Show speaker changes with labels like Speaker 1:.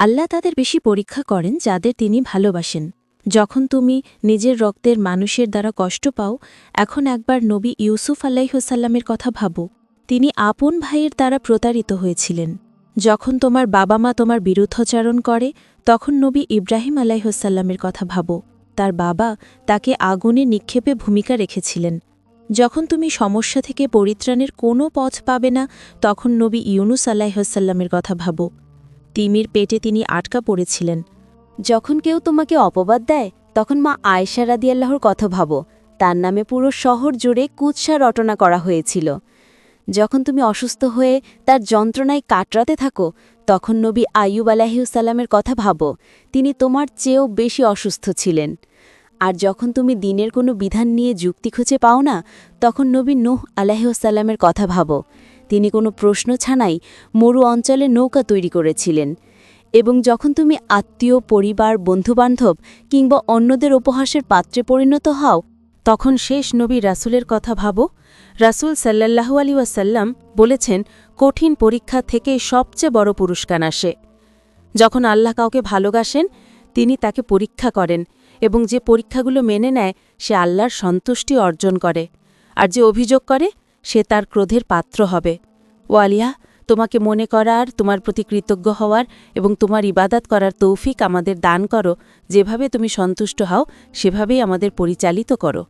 Speaker 1: আল্লাহ তাদের বেশি পরীক্ষা করেন যাদের তিনি ভালোবাসেন। যখন তুমি নিজের রক্তের মানুষের দ্বারা কষ্ট পাও, এখন একবার নবী ইউসুফ আল্লাইহসাল্লামের কথা ভাবো। তিনি আপন ভাইয়ের দ্বারা প্রতারিত হয়েছিলেন। যখন তোমার বাবা মা তোমার বিরুদ্ধাচারণ করে, তখন নবী ইব্রাহিম আলাইহসাল্লামের কথা ভাবো। তার বাবা তাকে আগুনে নিক্ষেপে ভূমিকা রেখেছিলেন। যখন তুমি সমস্যা থেকে পরিত্রাণের কোনো পথ পাবে না, তখন নবী ইউনুস আলাইহসাল্লামের কথা ভাবো। তিমির পেটে তিনি আটকা পড়েছিলেন।
Speaker 2: যখন কেউ তোমাকে অপবাদ দেয়, তখন মা আয়েশা রাদিয়াল্লাহর কথা ভাবো। তার নামে পুরো শহর জুড়ে কুৎসা রটনা করা হয়েছিল। যখন তুমি অসুস্থ হয়ে তার যন্ত্রণায় কাটরাতে থাকো, তখন নবী আইয়ুব আলাহিউসাল্লামের কথা ভাবো, তিনি তোমার চেয়েও বেশি অসুস্থ ছিলেন। আর যখন তুমি দিনের কোনো বিধান নিয়ে যুক্তি খুঁজে পাও না, তখন নবী নুহ আলাহিউসাল্লামের কথা ভাবো তিনি কোনো প্রশ্ন ছাড়াই মরু অঞ্চলে নৌকা তৈরি করেছিলেন। এবং যখন তুমি আত্মীয়, পরিবার, বন্ধুবান্ধব কিংবা অন্যদের উপহাসের পাত্রে পরিণত হও,
Speaker 1: তখন শেষ নবী রাসূলের কথা ভাবো। রাসূল সাল্লাল্লাহু আলী ওয়াসাল্লাম বলেছেন, কঠিন পরীক্ষা থেকে সবচেয়ে বড় পুরস্কার আসে। যখন আল্লাহ কাউকে ভালোবাসেন, তিনি তাকে পরীক্ষা করেন এবং যে পরীক্ষাগুলো মেনে নেয়, সে আল্লাহর সন্তুষ্টি অর্জন করে। আর যে অভিযোগ করে সে তার ক্রোধের পাত্র হবে। ওয়ালিয়া, তোমাকে মনে করার তোমার প্রতি কৃতজ্ঞ হওয়ার এবং তোমার ইবাদাত করার তৌফিক আমাদের দান করো। যেভাবে তুমি সন্তুষ্ট হও, সেভাবেই আমাদের পরিচালিত করো।